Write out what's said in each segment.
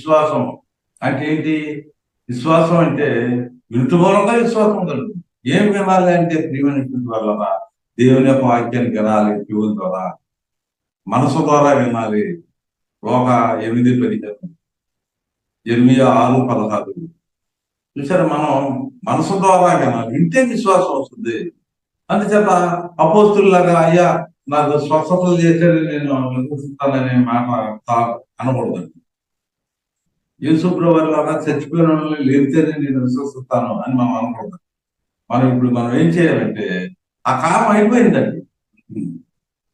విశ్వాసం అంటే ఏంటి? విశ్వాసం అంటే వింటు మూలంగా విశ్వాసం కలుగుతుంది ఏం వినాలి అంటే ప్రియమైనటువంటి వల్ల దేవుని యొక్క వాక్యాన్ని వినాలి చెవుల ద్వారా మనసు ద్వారా వినాలి. లోక ఎనిమిది పదిహేను. ఎనిమిది ఆరు పదహారు. చూసారా మనం మనసు ద్వారా వినాలి. వింటే విశ్వాసం వస్తుంది. అందుచేత అపోస్తుల్లాగా అయ్యా నాకు స్వస్థతలు చేసేది నేను విశ్వసిస్తాననే మాట అనకూడదండి. యేసుప్రభు లాగా చచ్చిపోయిన వాళ్ళని లేపితేనే నేను విశ్వసిస్తాను అని మనం అనుకుంటాం. మనం ఇప్పుడు మనం ఏం చేయాలంటే ఆ కాలం అయిపోయిందండి.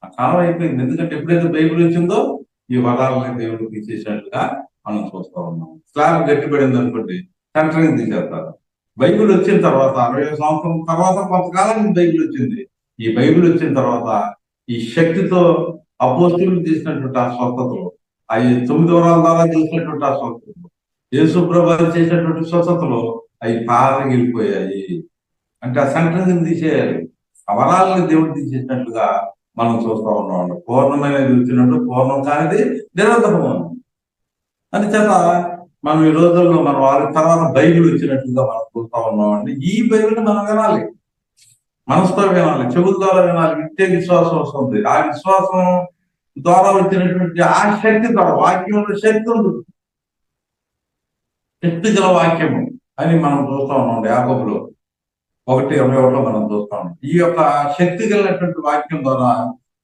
ఆ కాలం అయిపోయింది. ఎందుకంటే ఎప్పుడైతే బైబిల్ వచ్చిందో ఈ వరాలని దేవుడు తీసేసినట్టుగా మనం చూస్తా ఉన్నాం. స్లాబ్ గట్టిపడింది అనుకోండి సెంటరింగ్ తీసేస్తారు. బైబిల్ వచ్చిన తర్వాత అరవై సంవత్సరం తర్వాత కొంతకాలం బైబిల్ వచ్చింది. ఈ బైబిల్ వచ్చిన తర్వాత ఈ శక్తితో అపోస్తులు తీసినటువంటి ఆ స్వస్థతలు అవి తొమ్మిది వరాల ద్వారా గెలిచినటువంటి ఆ స్వస్థతలు యేసుప్రభు చేసినటువంటి స్వచ్ఛతలు అవి పారగిలిపోయాయి అంటే ఆ సెంటరింగ్ తీసేయాలి. ఆ దేవుడు తీసేసినట్లుగా మనం చూస్తా ఉన్నాం పూర్ణమైనది వచ్చినట్టు పూర్ణం కానిది నిరంతరము. అందుచేత మనం ఈ రోజుల్లో మన వారి తర్వాత బైబిల్ వచ్చినట్లుగా మనం చూస్తా ఉన్నామండి ఈ బైబిల్ని మనం వినాలి. మనసుతో వినాలి. చెవుల ద్వారా వినాలి. వింటే విశ్వాసం వస్తుంది. ఆ విశ్వాసం ద్వారా వచ్చినటువంటి ఆ శక్తి ద్వారా వాక్యంలో శక్తి ఉంది శక్తి గల వాక్యము అని మనం చూస్తా ఉన్నాం యాకబులో. ఒకటి ఇరవై ఒకటిలో మనం చూస్తాం ఈ యొక్క శక్తి కలిగినటువంటి వాక్యం ద్వారా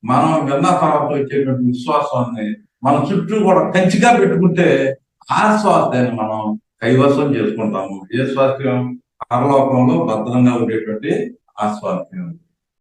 మనం విన్న తర్వాత వచ్చేటువంటి విశ్వాసాన్ని మన చుట్టూ కూడా కంచిగా పెట్టుకుంటే ఆ స్వాస్థ్యాన్ని మనం కైవసం చేసుకుంటాము. ఏ స్వాస్థ్యం పరలోకంలో భద్రంగా ఉండేటువంటి ఆ స్వాస్థ్యం